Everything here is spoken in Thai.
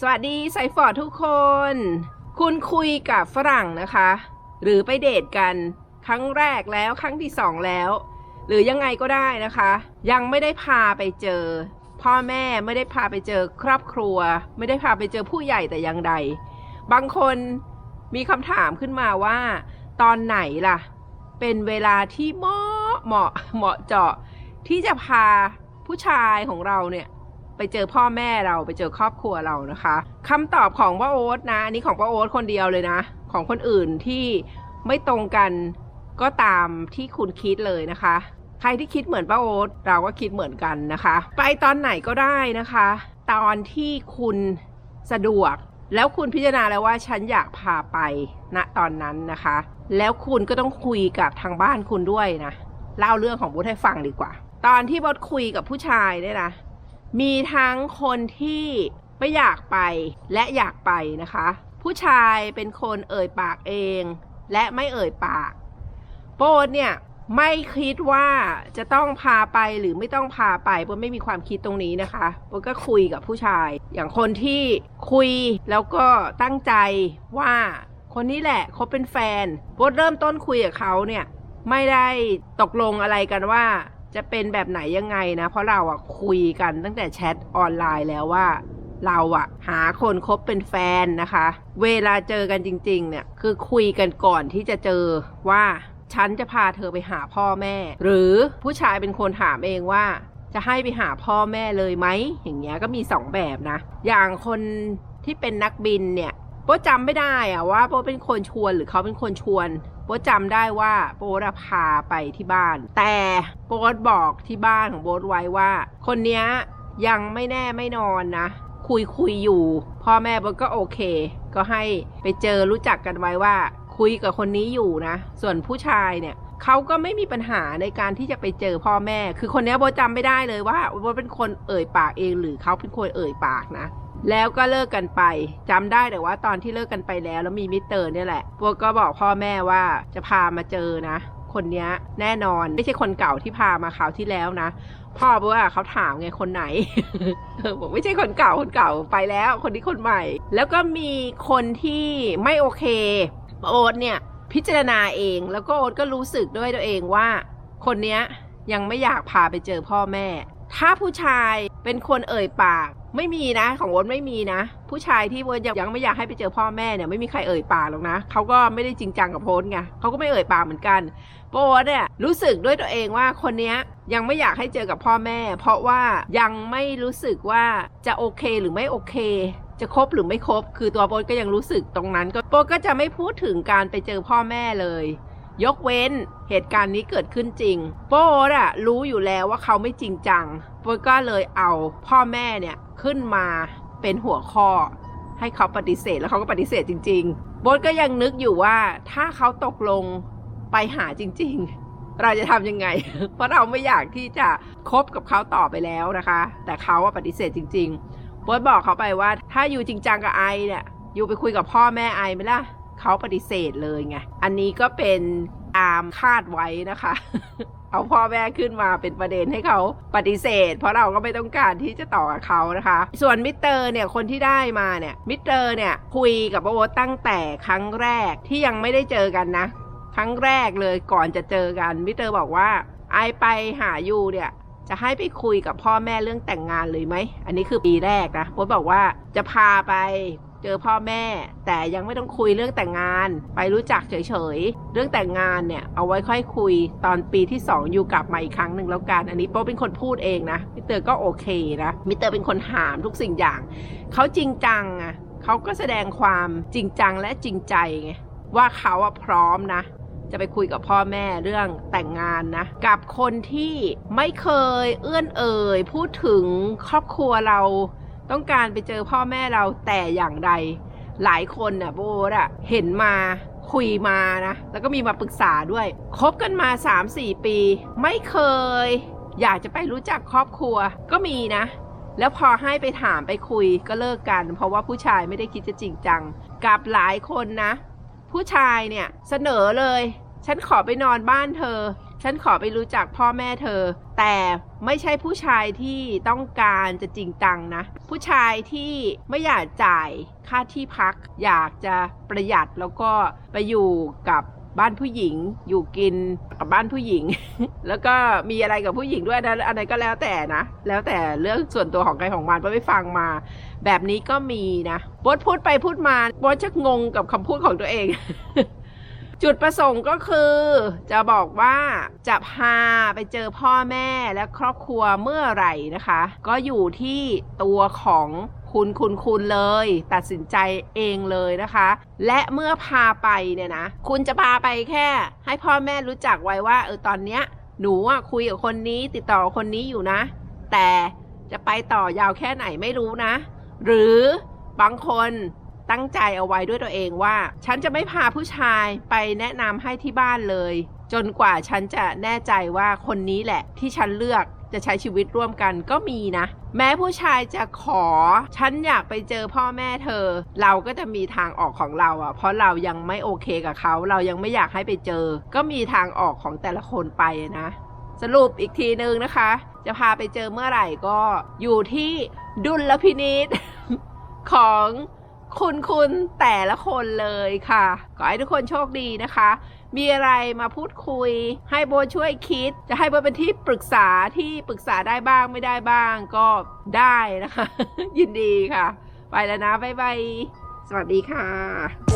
สวัสดีไซฟอร์ดทุกคน คุณคุยกับฝรั่งนะคะ หรือไปเดทกันครั้งแรกแล้วครั้งที่สองแล้ว หรือยังไงก็ได้นะคะ ยังไม่ได้พาไปเจอ พ่อแม่ไม่ได้พาไปเจอครอบครัว ไม่ได้พาไปเจอผู้ใหญ่แต่อย่างใด บางคนมีคำถามขึ้นมาว่า ตอนไหนล่ะ เป็นเวลาที่เหมาะเหมาะเหมาะเจาะที่จะพาผู้ชายของเราเนี่ย ไปเจอพ่อแม่เราไปเจอครอบครัวเรานะคะคำตอบของป้าโอ๊ตนะอันนี้ของป้าโอ๊ตคนเดียวเลยนะ ของคนอื่นที่ไม่ตรงกันก็ตามที่คุณคิดเลยนะคะ ใครที่คิดเหมือนป้าโอ๊ตเราก็คิดเหมือนกันนะคะ ไปตอนไหนก็ได้นะคะ ตอนที่คุณสะดวก แล้วคุณพิจารณาแล้วว่าฉันอยากพาไปณตอนนั้นนะคะ แล้วคุณก็ต้องคุยกับทางบ้านคุณด้วยนะเล่าเรื่องของบดให้ฟังดีกว่า ตอนที่บดคุยกับผู้ชายเนี่ยนะ มีทั้งคนที่ไม่อยากไปและอยากไปนะคะ ผู้ชายเป็นคนเอ่ยปากเองและไม่เอ่ยปาก โปดเนี่ยไม่คิดว่าจะต้องพาไปหรือไม่ต้องพาไปโปดไม่มีความคิดตรงนี้นะคะโปดก็คุยกับผู้ชาย อย่างคนที่คุยแล้วก็ตั้งใจว่าคนนี้แหละเขาเป็นแฟนโปดเริ่มต้นคุยกับเขาเนี่ยไม่ได้ตกลงอะไรกันว่า จะเป็นแบบไหนยังไงนะ เพราะเราอะคุยกันตั้งแต่แชทออนไลน์แล้วว่า เราอะหาคนคบเป็นแฟนนะคะ เวลาเจอกันจริง ๆ เนี่ย คือคุยกันก่อนที่จะเจอว่าฉันจะพาเธอไปหาพ่อแม่ หรือผู้ชายเป็นคนถามเองว่าจะให้ไปหาพ่อแม่เลยไหมอย่างเงี้ยก็มีสองแบบนะ อย่างคนที่เป็นนักบินเนี่ย โป๊จำไม่ได้อะว่าโป๊เป็นคนชวนหรือเขาเป็นคนชวน โป๊จำได้ว่าโป๊อะพาไปที่บ้าน แต่โป๊บอกที่บ้านของโบ๊ทไว้ว่า คนเนี้ยยังไม่แน่ไม่นอนนะ คุยคุยอยู่ พ่อแม่โบ๊ก็โอเค ก็ให้ไปเจอรู้จักกันไว้ว่า คุยกับคนนี้อยู่นะ ส่วนผู้ชายเนี่ยเขาก็ไม่มีปัญหาในการที่จะไปเจอพ่อแม่ คือคนนี้โบ๊ทจำไม่ได้เลยว่าโบเป็นคนเอ่ยปากเองหรือเขาเป็นคนเอ่ยปากนะ แล้วก็เลิกกันไปจำได้แต่ว่าตอนที่เลิกกันไปแล้วแล้วมีมิเตอร์เนี่ยแหละพวกก็บอกพ่อแม่ว่าจะพามาเจอนะ คนเนี้ยแน่นอนไม่ใช่คนเก่าที่พามาคราวที่แล้วนะ พ่อบอกว่าเขาถามไงคนไหนบอกไม่ใช่คนเก่าคนเก่าไปแล้ว คนนี้คนใหม่ แล้วก็มีคนที่ไม่โอเคโอ๊ตเนี่ยพิจารณาเองแล้วก็โอ๊ตก็รู้สึกด้วยตัวเองว่า คนเนี้ยยังไม่อยากพาไปเจอพ่อแม่ ถ้าผู้ชายเป็นคนเอ่ยปาก ไม่มีนะ ของโอ๊ตไม่มีนะ ผู้ชายที่โอ๊ตยังยังไม่อยากให้ไปเจอพ่อแม่เนี่ยไม่มีใครเอ่ยปากหรอกนะเขาก็ไม่ได้จริงจังกับโพสไงเขาก็ไม่เอ่ยปากเหมือนกันโป๊ตเนี่ยรู้สึกด้วยตัวเองว่าคนนี้ยังไม่อยากให้เจอกับพ่อแม่ เพราะว่ายังไม่รู้สึกว่าจะโอเคหรือไม่โอเค จะคบหรือไม่คบ คือตัวโป๊ก็ยังรู้สึกตรงนั้น ก็โป๊ก็จะไม่พูดถึงการไปเจอพ่อแม่เลย ยกเว้นเหตุการณ์นี้เกิดขึ้นจริง โป๊ตอะรู้อยู่แล้วว่าเขาไม่จริงจังโป๊ตก็เลยเอาพ่อแม่เนี่ยขึ้นมาเป็นหัวข้อ ให้เขาปฏิเสธแล้วเขาก็ปฏิเสธจริง ๆ โบ๊ทก็ยังนึกอยู่ว่าถ้าเขาตกลงไปหาจริง ๆ เราจะทำยังไง เพราะเราไม่อยากที่จะคบกับเขาต่อไปแล้วนะคะ แต่เขาว่าปฏิเสธจริง ๆโบ๊ทบอกเขาไปว่าถ้าอยู่จริงจังกับไอเนี่ยอยู่ไปคุยกับพ่อแม่ไอไหมล่ะ เขาปฏิเสธเลยไง อันนี้ก็เป็นตามคาดไว้นะคะ เอาพ่อแม่ขึ้นมาเป็นประเด็นให้เขาปฏิเสธ เพราะเราก็ไม่ต้องการที่จะต่อกับเขานะคะ ส่วนมิสเตอร์เนี่ยคนที่ได้มาเนี่ยมิสเตอร์เนี่ยคุยกับโอ๊ตตั้งแต่ครั้งแรกที่ยังไม่ได้เจอกันนะ ครั้งแรกเลยก่อนจะเจอกันมิสเตอร์บอกว่าไอไปหายูเนี่ยจะให้ไปคุยกับพ่อแม่เรื่องแต่งงานเลยไหม อันนี้คือปีแรกนะโอ๊ตบอกว่าจะพาไป เจอพ่อแม่ แต่ยังไม่ต้องคุยเรื่องแต่งงาน ไปรู้จักเฉยๆ เรื่องแต่งงานเนี่ยเอาไว้ค่อยคุยตอนปีที่ 2 อยู่กลับมาอีกครั้งหนึ่งแล้วกัน อันนี้โป๊เป็นคนพูดเองนะมิเตอร์ก็โอเคนะมิเตอร์เป็นคนถามทุกสิ่งอย่าง เขาจริงจังอะเขาก็แสดงความจริงจังและจริงใจไงว่าเขาอะพร้อมนะจะไปคุยกับพ่อแม่เรื่องแต่งงานนะ กับคนที่ไม่เคยเอื้อนเอ่ย พูดถึงครอบครัวเรา ต้องการไปเจอพ่อแม่เราแต่อย่างใด หลายคนน่ะโบอะเห็นมาคุยมานะ แล้วก็มีมาปรึกษาด้วย คบกันมา 3-4 ปี ไม่เคย อยากจะไปรู้จักครอบครัวก็มีนะ แล้วพอให้ไปถามไปคุยก็เลิกกัน เพราะว่าผู้ชายไม่ได้คิดจะจริงจัง กับหลายคนนะ ผู้ชายเนี่ยเสนอเลย ฉันขอไปนอนบ้านเธอ ฉันขอไปรู้จักพ่อแม่เธอ แต่ไม่ใช่ผู้ชายที่ต้องการจะจริงจังนะ ผู้ชายที่ไม่อยากจ่ายค่าที่พัก อยากจะประหยัดแล้วก็ไปอยู่กับบ้านผู้หญิงอยู่กินกับบ้านผู้หญิง แล้วก็มีอะไรกับผู้หญิงด้วยนะอะไรก็แล้วแต่นะ แล้วแต่เรื่องส่วนตัวของใครของมันเพราะไปฟังมา แบบนี้ก็มีนะบดพูดไปพูดมาบดชักงงกับคำพูดของตัวเอง จุดประสงค์ก็คือจะบอกว่าจะพาไปเจอพ่อแม่และครอบครัวเมื่อไหร่นะคะ ก็อยู่ที่ตัวของคุณคุณคุณเลย ตัดสินใจเองเลยนะคะ และเมื่อพาไปเนี่ยนะ คุณจะพาไปแค่ ให้พ่อแม่รู้จักไว้ว่าเออตอนเนี้ยหนูอะคุยกับคนนี้ติดต่อคนนี้อยู่นะ แต่จะไปต่อยาวแค่ไหนไม่รู้นะ หรือบางคน ตั้งใจเอาไว้ด้วยตัวเองว่า ฉันจะไม่พาผู้ชายไปแนะนำให้ที่บ้านเลย จนกว่าฉันจะแน่ใจว่าคนนี้แหละที่ฉันเลือกจะใช้ชีวิตร่วมกันก็มีนะ แม้ผู้ชายจะขอ ฉันอยากไปเจอพ่อแม่เธอ เราก็จะมีทางออกของเราอะ่ะ เพราะเรายังไม่โอเคกับเขา เรายังไม่อยากให้ไปเจอ ก็มีทางออกของแต่ละคนไปนะ สรุปอีกทีนึงนะคะ จะพาไปเจอเมื่อไหร่ก็อยู่ที่ดุลพินิษของ คุณคุณแต่ละคนเลยค่ะ ขอให้ทุกคนโชคดีนะคะ มีอะไรมาพูดคุย ให้โบช่วยคิด จะให้โบเป็นที่ปรึกษาที่ปรึกษาได้บ้างไม่ได้บ้างก็ได้นะคะ ยินดีค่ะ ไปแล้วนะ บ๊ายบาย สวัสดีค่ะ